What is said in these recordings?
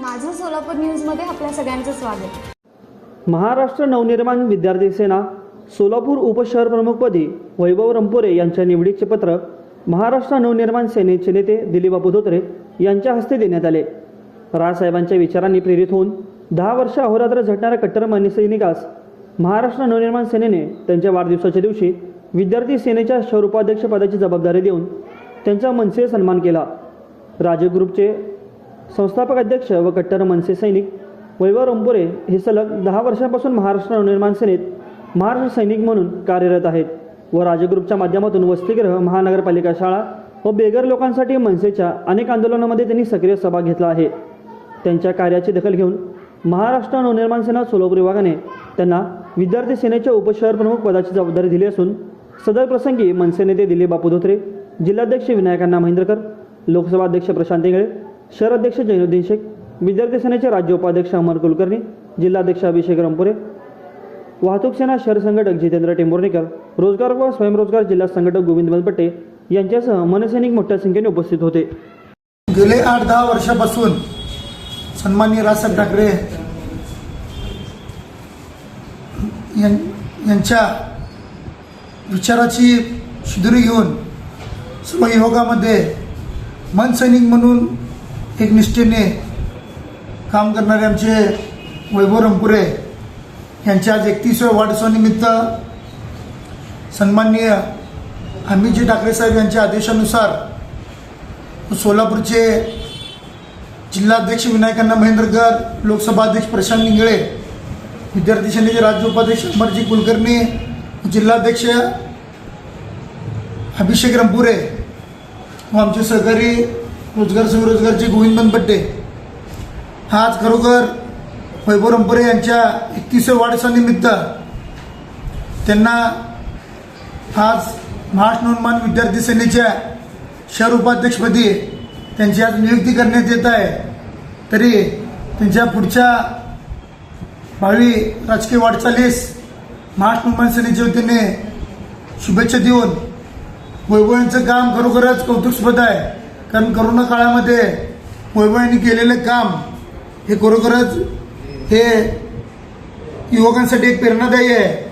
माझं सोलापूर न्यूजमध्ये आपल्या सगळ्यांचं स्वागत. महाराष्ट्र नवनिर्माण विद्यार्थी सेना सोलापूर उपशहर प्रमुखपदी वैभव रंपोरे यांच्या निवडीचे पत्र महाराष्ट्र नवनिर्माण सेनेचे नेते दिलीपबापू धोत्रे यांच्या हस्ते देण्यात आले. राजसाहेबांच्या विचारांनी प्रेरित होऊन दहा वर्ष अहोरात्र झटणाऱ्या कट्टर मान्यसैनिकास महाराष्ट्र नवनिर्माण सेनेने त्यांच्या वाढदिवसाच्या दिवशी विद्यार्थी सेनेच्या शहर उपाध्यक्षपदाची जबाबदारी देऊन त्यांचा मनसे सन्मान केला. राजग्रुपचे संस्थापक अध्यक्ष व कट्टर मनसे सैनिक वैभव रंपुरे हे सलग दहा वर्षांपासून महाराष्ट्र नवनिर्माण सेनेत महाराष्ट्र सैनिक म्हणून कार्यरत आहेत व राजग्रुपच्या माध्यमातून वसतिगृह महानगरपालिका शाळा व बेघर लोकांसाठी मनसेच्या अनेक आंदोलनामध्ये त्यांनी सक्रिय सहभाग घेतला आहे. त्यांच्या कार्याची दखल घेऊन महाराष्ट्र नवनिर्माण सेना सोलापूर विभागाने त्यांना विद्यार्थी सेनेच्या उपशहर प्रमुख पदाची जबाबदारी दिली असून सदर प्रसंगी मनसे नेते दिलीप बापू धोत्रे जिल्हाध्यक्ष विनायकांना महेंद्रकर लोकसभा अध्यक्ष प्रशांत इंगळे शहर अध्यक्ष जैनुद्दीन शेख विद्यार्थी सेनेचे राज्य उपाध्यक्ष अमर कुलकर्णी जिल्हाध्यक्ष अभिषेक रामपुरे वाहतूक सेना शहर संघटक जितेंद्र टेंभुर्णेकर रोजगार व स्वयंरोजगार जिल्हा संघटक गोविंद बनपट्टे यांच्यासह मनसैनिक मोठ्या संख्येने उपस्थित होते. गेले आठ दहा वर्षापासून सन्माननीय राजसाहेब ठाकरे यां- यांच्या विचाराची शिदुरी घेऊन सर्व मनसैनिक म्हणून एक निष्ठेने काम करणारे आमचे वैभव रंपुरे यांच्या आज एकतीसव्या वाढदिवसानिमित्त सन्माननीय अमितजी ठाकरे साहेब यांच्या आदेशानुसार सोलापूरचे जिल्हाध्यक्ष विनायकांना महेंद्रकर लोकसभा अध्यक्ष प्रशांत निंगळे विद्यार्थी सेनेचे राज्य उपाध्यक्ष अमरजी कुलकर्णी जिल्हाध्यक्ष अभिषेक रंपुरे व आमचे सहकारी रोजगार स्वरोजगारचे गोविंद बनपट्टे. आज खरोखर वैभव रंपरे यांच्या एकतीसव्या वाढदिवसानिमित्त. त्यांना आज महाराष्ट्र नवनिर्माण विद्यार्थी सेनेच्या शहर उपाध्यक्षपदी त्यांची आज नियुक्ती करण्यात येत आहे. तरी त्यांच्या पुढच्या भावी राजकीय वाटचालीस महाराष्ट्र सेनेच्या वतीने शुभेच्छा देऊन वैभव यांचं काम खरोखरच कौतुकस्पद आहे. कारण करोना काळामध्ये वैभव यांनी केलेलं काम हे खरोखरच हे युवकांसाठी एक प्रेरणादायी आहे.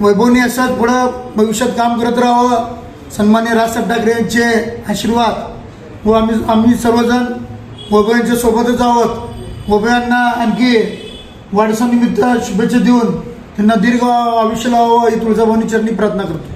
वैभवने असंच पुढं भविष्यात काम करत राहावं. सन्मान्य राजसाहेब ठाकरे यांचे आशीर्वाद व आम्ही आम्ही सर्वजण वैभव यांच्या सोबतच आहोत. वैभव यांना आणखी वाढसानिमित्त शुभेच्छा देऊन त्यांना दीर्घ आयुष्य लावावं ही तुळजाभवानी चरणी प्रार्थना करतो.